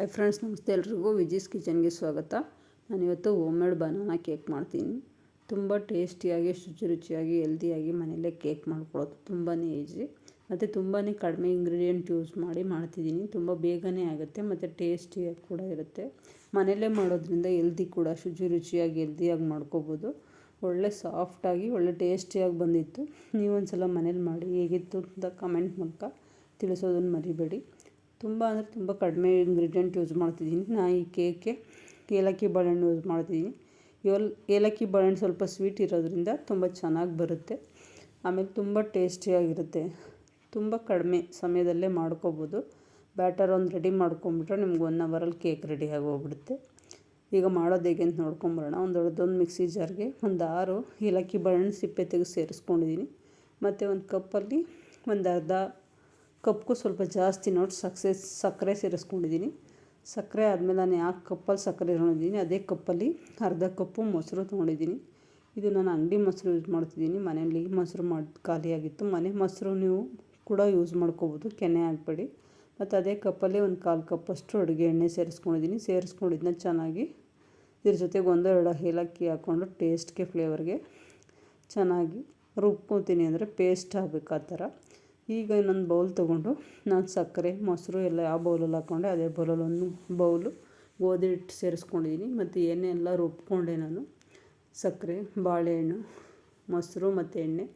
Hi friends ನಮಸ್ತೆ ಎಲ್ರಿಗೂ ವಿಜೀಸ್ ಕಿಚನ್ಗೆ ಸ್ವಾಗತ. ನಾನಿವತ್ತು ಮೇಡ್ ಬನಾನಾ ಕೇಕ್ ಮಾಡ್ತೀನಿ. ತುಂಬ ಟೇಸ್ಟಿಯಾಗಿ ಶುಚಿ ರುಚಿಯಾಗಿ ಹೆಲ್ದಿಯಾಗಿ ಮನೆಯಲ್ಲೇ ಕೇಕ್ ಮಾಡ್ಕೊಳ್ಳೋದು ತುಂಬಾ ಈಸಿ ಮತ್ತು ತುಂಬಾ ಕಡಿಮೆ ಇಂಗ್ರೀಡಿಯೆಂಟ್ ಯೂಸ್ ಮಾಡಿ ಮಾಡ್ತಿದ್ದೀನಿ. ತುಂಬ ಬೇಗನೆ ಆಗುತ್ತೆ ಮತ್ತು ಟೇಸ್ಟಿಯಾಗಿ ಕೂಡ ಇರುತ್ತೆ. ಮನೆಯಲ್ಲೇ ಮಾಡೋದ್ರಿಂದ ಹೆಲ್ದಿ ಕೂಡ ಶುಚಿ ರುಚಿಯಾಗಿ ಹೆಲ್ದಿಯಾಗಿ ಮಾಡ್ಕೋಬೋದು. ಒಳ್ಳೆ ಸಾಫ್ಟಾಗಿ ಒಳ್ಳೆ ಟೇಸ್ಟಿಯಾಗಿ ಬಂದಿತ್ತು. ನೀವೊಂದು ಸಲ ಮನೇಲಿ ಮಾಡಿ, ಹೇಗಿತ್ತು ಅಂತ ಕಮೆಂಟ್ ಮೂಲಕ ತಿಳಿಸೋದನ್ನು ಮರಿಬೇಡಿ. ತುಂಬ ಅಂದರೆ ತುಂಬ ಕಡಿಮೆ ಇಂಗ್ರೀಡಿಯೆಂಟ್ ಯೂಸ್ ಮಾಡ್ತಿದ್ದೀನಿ. ನಾ ಈ ಕೇಕ್ಗೆ ಏಲಕ್ಕಿ ಬಾಳೆಹಣ್ಣು ಯೂಸ್ ಮಾಡ್ತಿದ್ದೀನಿ. ಇವಲ್ ಏಲಕ್ಕಿ ಬಾಳೆಹಣ್ಣು ಸ್ವಲ್ಪ ಸ್ವೀಟ್ ಇರೋದ್ರಿಂದ ತುಂಬ ಚೆನ್ನಾಗಿ ಬರುತ್ತೆ. ಆಮೇಲೆ ತುಂಬ ಟೇಸ್ಟಿಯಾಗಿರುತ್ತೆ ತುಂಬ ಕಡಿಮೆ ಸಮಯದಲ್ಲೇ ಮಾಡ್ಕೋಬೋದು. ಬ್ಯಾಟರ್ ಒಂದು ರೆಡಿ ಮಾಡ್ಕೊಂಬಿಟ್ರೆ ನಿಮ್ಗೆ ಒನ್ ಅವರಲ್ಲಿ ಕೇಕ್ ರೆಡಿ ಆಗೋಗ್ಬಿಡುತ್ತೆ. ಈಗ ಮಾಡೋದು ಹೇಗೆ ಅಂತ ನೋಡ್ಕೊಂಬರೋಣ ಒಂದು ದೊಡ್ಡದೊಂದು ಮಿಕ್ಸಿ ಜಾರ್ಗೆ ಒಂದು ಆರು ಏಲಕ್ಕಿ ಬಾಳೆಹಣ್ಣು ಸಿಪ್ಪೆ ತೆಗೆದು ಸೇರಿಸ್ಕೊಂಡಿದ್ದೀನಿ. ಮತ್ತು ಒಂದು ಕಪ್ಪಲ್ಲಿ ಒಂದು ಅರ್ಧ ಕಪ್ಗೂ ಸ್ವಲ್ಪ ಜಾಸ್ತಿ ನೋಡಿ ಸಕ್ಸೆ, ಸಕ್ಕರೆ ಸೇರಿಸ್ಕೊಂಡಿದ್ದೀನಿ. ಸಕ್ಕರೆ ಆದಮೇಲೆ ನಾನು ಯಾಕೆ ಕಪ್ಪಲ್ಲಿ ಸಕ್ಕರೆ ತೊಗೊಂಡಿದ್ದೀನಿ, ಅದೇ ಕಪ್ಪಲ್ಲಿ ಅರ್ಧ ಕಪ್ಪು ಮೊಸರು ತೊಗೊಂಡಿದ್ದೀನಿ. ಇದು ನಾನು ಅಂಗಡಿ ಮೊಸರು ಯೂಸ್ ಮಾಡ್ತಿದ್ದೀನಿ, ಮನೆಯಲ್ಲಿ ಮೊಸರು ಮಾಡಿ ಖಾಲಿಯಾಗಿತ್ತು ಮನೆ ಮೊಸರು ನೀವು ಕೂಡ ಯೂಸ್ ಮಾಡ್ಕೋಬೋದು, ಕೆನೆ ಹಾಕ್ಬೇಡಿ ಮತ್ತು ಅದೇ ಕಪ್ಪಲ್ಲಿ ಒಂದು ಕಾಲು ಕಪ್ಪಷ್ಟು ಅಡುಗೆ ಎಣ್ಣೆ ಸೇರಿಸ್ಕೊಂಡಿದ್ದೀನಿ. ಸೇರಿಸ್ಕೊಂಡಿದ್ದನ್ನ ಚೆನ್ನಾಗಿ ಇದ್ರ ಜೊತೆಗೆ ಒಂದೆರಡು ಏಲಕ್ಕಿ ಹಾಕ್ಕೊಂಡು ಟೇಸ್ಟ್ಗೆ ಫ್ಲೇವರ್ಗೆ ಚೆನ್ನಾಗಿ ರುಬ್ಕೊತೀನಿ ಅಂದರೆ ಪೇಸ್ಟ್ ಆಗಬೇಕು ಆ ಥರ. ಈಗ ಇನ್ನೊಂದು ಬೌಲ್ ತೊಗೊಂಡು ನಾನು ಸಕ್ಕರೆ, ಮೊಸರು ಎಲ್ಲ ಯಾವ ಬೌಲಲ್ಲಿ ಹಾಕ್ಕೊಂಡೆ ಅದೇ ಬೌಲಲ್ಲಿ ಒಂದು ಬೌಲು ಗೋಧಿ ಹಿಟ್ಟು ಸೇರಿಸ್ಕೊಂಡಿದ್ದೀನಿ ಮತ್ತು ಎಣ್ಣೆ ಎಲ್ಲ ರುಬ್ಕೊಂಡೆ ನಾನು. ಸಕ್ಕರೆ, ಬಾಳೆಹಣ್ಣು, ಮೊಸರು ಮತ್ತು ಎಣ್ಣೆ.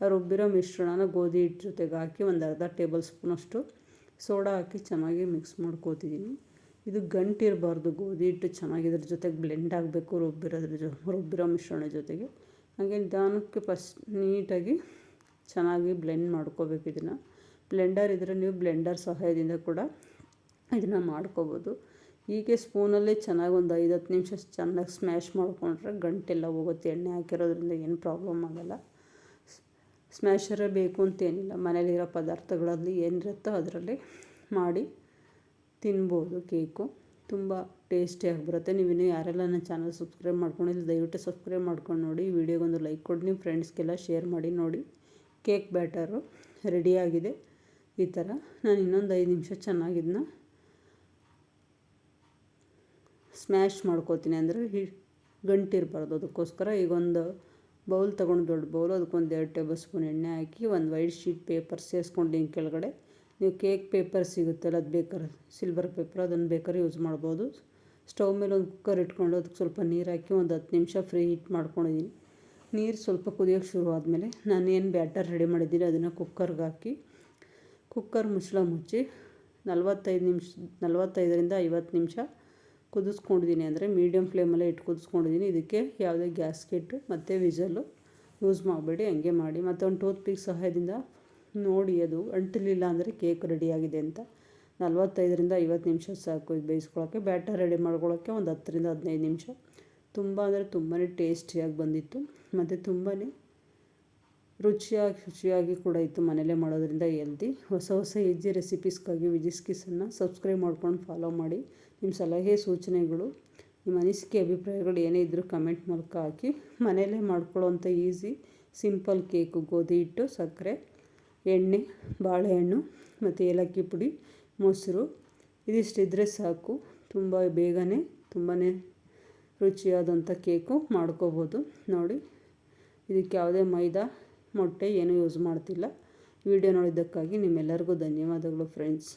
ರುಬ್ಬಿರೋ ಮಿಶ್ರಣನ ಗೋಧಿ ಹಿಟ್ಟು ಜೊತೆಗೆ ಹಾಕಿ ಒಂದು ಅರ್ಧ ಟೇಬಲ್ ಸ್ಪೂನಷ್ಟು ಸೋಡಾ ಹಾಕಿ ಚೆನ್ನಾಗಿ ಮಿಕ್ಸ್ ಮಾಡ್ಕೋತಿದ್ದೀನಿ ಇದು ಗಂಟಿರಬಾರ್ದು ಗೋಧಿ ಹಿಟ್ಟು ಚೆನ್ನಾಗಿ ಇದ್ರ ಜೊತೆಗೆ ಬ್ಲೆಂಡ್ ಆಗಬೇಕು, ರುಬ್ಬಿರೋದ್ರ ಜೊ, ರುಬ್ಬಿರೋ ಮಿಶ್ರಣ ಜೊತೆಗೆ. ಹಾಗೆ ನಿಧಾನಕ್ಕೆ ಫಸ್ಟ್ ನೀಟಾಗಿ ಚೆನ್ನಾಗಿ ಬ್ಲೆಂಡ್ ಮಾಡ್ಕೋಬೇಕು ಇದನ್ನು. ಬ್ಲೆಂಡರ್ ಇದ್ದರೆ ನೀವು ಬ್ಲೆಂಡರ್ ಸಹಾಯದಿಂದ ಕೂಡ ಇದನ್ನು ಮಾಡ್ಕೋಬೋದು. ಹೀಗೆ ಸ್ಪೂನಲ್ಲೇ ಚೆನ್ನಾಗಿ ಒಂದು ಐದು ಹತ್ತು ನಿಮಿಷ ಚೆನ್ನಾಗಿ ಸ್ಮ್ಯಾಶ್ ಮಾಡಿಕೊಂಡ್ರೆ ಗಂಟೆಲ್ಲ ಹೋಗುತ್ತೆ, ಎಣ್ಣೆ ಹಾಕಿರೋದ್ರಿಂದ ಏನು ಪ್ರಾಬ್ಲಮ್ ಆಗೋಲ್ಲ. ಸ್ಮ್ಯಾಶರೇ ಬೇಕು ಅಂತೇನಿಲ್ಲ ಮನೇಲಿರೋ ಪದಾರ್ಥಗಳಲ್ಲಿ ಏನಿರುತ್ತೋ ಅದರಲ್ಲಿ ಮಾಡಿ ತಿನ್ಬೋದು ಕೇಕು ತುಂಬ ಟೇಸ್ಟಿಯಾಗಿ ಬರುತ್ತೆ ನೀವು ಇನ್ನೂ ಯಾರೆಲ್ಲ ನನ್ನ ಚಾನಲ್ ಸಬ್ಸ್ಕ್ರೈಬ್ ಮಾಡ್ಕೊಂಡಿಲ್ಲ, ದಯವಿಟ್ಟು ಸಬ್ಸ್ಕ್ರೈಬ್ ಮಾಡ್ಕೊಂಡು ನೋಡಿ. ವಿಡಿಯೋಗೊಂದು ಲೈಕ್ ಕೊಡಿ, ನಿಮ್ಮ ಫ್ರೆಂಡ್ಸ್ಗೆಲ್ಲ ಶೇರ್ ಮಾಡಿ ನೋಡಿ. ಕೇಕ್ ಬ್ಯಾಟರು ರೆಡಿಯಾಗಿದೆ. ಈ ಥರ ನಾನು ಇನ್ನೊಂದು ಐದು ನಿಮಿಷ ಚೆನ್ನಾಗಿದ್ದನ್ನ ಸ್ಮ್ಯಾಶ್ ಮಾಡ್ಕೋತೀನಿ ಅಂದರೆ ಹಿ ಗಂಟಿರಬಾರ್ದು ಅದಕ್ಕೋಸ್ಕರ. ಈಗ ಒಂದು ಬೌಲ್ ತೊಗೊಂಡು ದೊಡ್ಡ ಬೌಲ್ ಅದಕ್ಕೊಂದು ಎರಡು ಟೇಬಲ್ ಸ್ಪೂನ್ ಎಣ್ಣೆ ಹಾಕಿ, ಒಂದು ವೈಟ್ ಶೀಟ್ ಪೇಪರ್ ಹಿಂಗೆ ಕೆಳಗಡೆ. ನೀವು ಕೇಕ್ ಪೇಪರ್ ಸಿಗುತ್ತಲ್ಲ, ಅದು ಬೇಕಾದ್ರೆ ಸಿಲ್ವರ್ ಪೇಪರ್, ಅದನ್ನು ಬೇಕಾದ್ರೆ ಯೂಸ್ ಮಾಡ್ಬೋದು. ಸ್ಟವ್ ಮೇಲೆ ಒಂದು ಕುಕ್ಕರ್ ಇಟ್ಕೊಂಡು ಅದಕ್ಕೆ ಸ್ವಲ್ಪ ನೀರು ಹಾಕಿ ಒಂದು ಹತ್ತು ನಿಮಿಷ ಫ್ರೀ ಹೀಟ್ ಮಾಡ್ಕೊಂಡಿದ್ದೀನಿ. ನೀರು ಸ್ವಲ್ಪ ಕುದಿಯೋಕ್ಕೆ ಶುರು ಆದಮೇಲೆ ನಾನು ಏನು ಬ್ಯಾಟರ್ ರೆಡಿ ಮಾಡಿದ್ದೀನಿ, ಅದನ್ನು ಕುಕ್ಕರ್ಗೆ ಹಾಕಿ, ಕುಕ್ಕರ್ ಮುಚ್ಚಳ ಮುಚ್ಚಿ ನಲ್ವತ್ತೈದು ನಿಮಿಷ, ನಲ್ವತ್ತೈದರಿಂದ ಐವತ್ತು ನಿಮಿಷ ಕುದಿಸ್ಕೊಂಡಿದ್ದೀನಿ. ಅಂದರೆ ಮೀಡಿಯಮ್ ಫ್ಲೇಮಲ್ಲೇ ಇಟ್ಟು ಕುದಿಸ್ಕೊಂಡಿದ್ದೀನಿ. ಇದಕ್ಕೆ ಯಾವುದೇ ಗ್ಯಾಸ್ಕೆಟ್ ಮತ್ತು ವಿಸಲ್ಲು ಯೂಸ್ ಮಾಡಬೇಡಿ, ಹಂಗೆ ಮಾಡಿ. ಮತ್ತು ಒಂದು ಟೂತ್ ಪಿಕ್ ಸಹಾಯದಿಂದ ನೋಡಿ ಅದು ಅಂಟಲಿಲ್ಲ ಅಂದರೆ ಕೇಕ್ ರೆಡಿಯಾಗಿದೆ ಅಂತ. ನಲ್ವತ್ತೈದರಿಂದ ಐವತ್ತು ನಿಮಿಷ ಸಾಕು, ಇದು ಬ್ಯಾಟರ್ ರೆಡಿ ಮಾಡ್ಕೊಳ್ಳೋಕ್ಕೆ ಒಂದು ಹತ್ತರಿಂದ ಹದಿನೈದು ನಿಮಿಷ. ತುಂಬ ಅಂದರೆ ತುಂಬಾ ಟೇಸ್ಟಿಯಾಗಿ ಬಂದಿತ್ತು. ಮತ್ತು ತುಂಬಾ ರುಚಿಯಾಗಿ, ಶುಚಿಯಾಗಿ ಕೂಡ ಇತ್ತು ಮನೆಯಲ್ಲೇ ಮಾಡೋದ್ರಿಂದ ಎಲ್ದಿ ಹೊಸ ಹೊಸ ಹೆಜ್ಜೆ ರೆಸಿಪೀಸ್ಗಾಗಿ ವಿಜಿಸ್ ಕಿಸನ್ನು ಸಬ್ಸ್ಕ್ರೈಬ್ ಮಾಡ್ಕೊಂಡು ಫಾಲೋ ಮಾಡಿ. ನಿಮ್ಮ ಸಲಹೆ, ಸೂಚನೆಗಳು, ನಿಮ್ಮ ಅನಿಸಿಕೆ, ಅಭಿಪ್ರಾಯಗಳು ಏನೇ ಇದ್ದರೂ ಕಮೆಂಟ್ ಮೂಲಕ ಹಾಕಿ. ಮನೆಯಲ್ಲೇ ಮಾಡ್ಕೊಳ್ಳೋವಂಥ ಈಸಿ, ಸಿಂಪಲ್ ಕೇಕು, ಗೋಧಿ ಹಿಟ್ಟು, ಸಕ್ಕರೆ, ಎಣ್ಣೆ, ಬಾಳೆಹಣ್ಣು ಮತ್ತು ಏಲಕ್ಕಿ ಪುಡಿ, ಮೊಸರು. ಇದಿಷ್ಟಿದ್ರೆ ಸಾಕು. ತುಂಬ ಬೇಗನೆ ತುಂಬಾ ರುಚಿಯಾದಂಥ ಕೇಕು ಮಾಡ್ಕೋಬೋದು. ನೋಡಿ, ಇದಕ್ಕೆ ಯಾವುದೇ ಮೈದಾ, ಮೊಟ್ಟೆ ಏನೂ ಯೂಸ್ ಮಾಡ್ತಿಲ್ಲ. ವಿಡಿಯೋ ನೋಡಿದ್ದಕ್ಕಾಗಿ ನಿಮ್ಮೆಲ್ಲರಿಗೂ ಧನ್ಯವಾದಗಳು ಫ್ರೆಂಡ್ಸ್